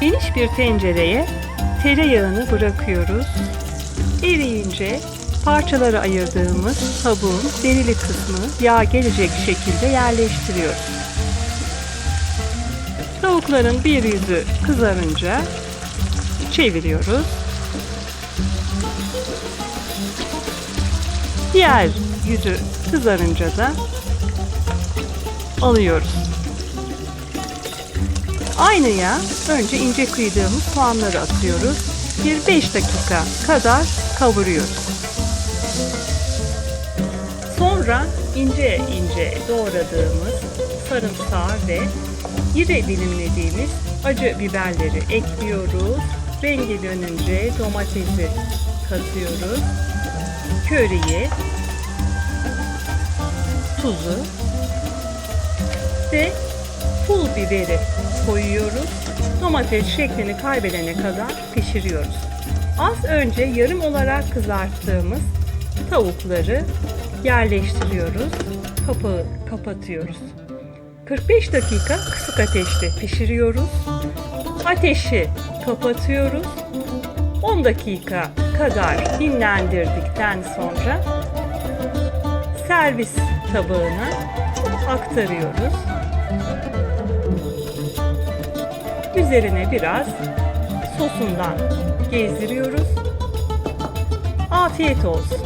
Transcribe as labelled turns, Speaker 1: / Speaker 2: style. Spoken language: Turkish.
Speaker 1: Geniş bir tencereye tereyağını bırakıyoruz. Eriyince parçalara ayırdığımız tavuğun derili kısmı yağ gelecek şekilde yerleştiriyoruz. Tavukların bir yüzü kızarınca çeviriyoruz. Diğer yüzü kızarınca da alıyoruz. Aynı yağ önce ince kıydığımız soğanları atıyoruz. Bir 5 dakika kadar kavuruyoruz. Sonra ince ince doğradığımız sarımsağı ve iri dilimlediğimiz acı biberleri ekliyoruz. Rengi dönünce domatesi katıyoruz. Köriyi, tuzu ve pul biberi koyuyoruz. Domates şeklini kaybedene kadar pişiriyoruz. Az önce yarım olarak kızarttığımız tavukları yerleştiriyoruz. Kapağı kapatıyoruz. 45 dakika kısık ateşte pişiriyoruz. Ateşi kapatıyoruz. 10 dakika kadar dinlendirdikten sonra servis tabağına aktarıyoruz. Üzerine biraz sosundan gezdiriyoruz. Afiyet olsun.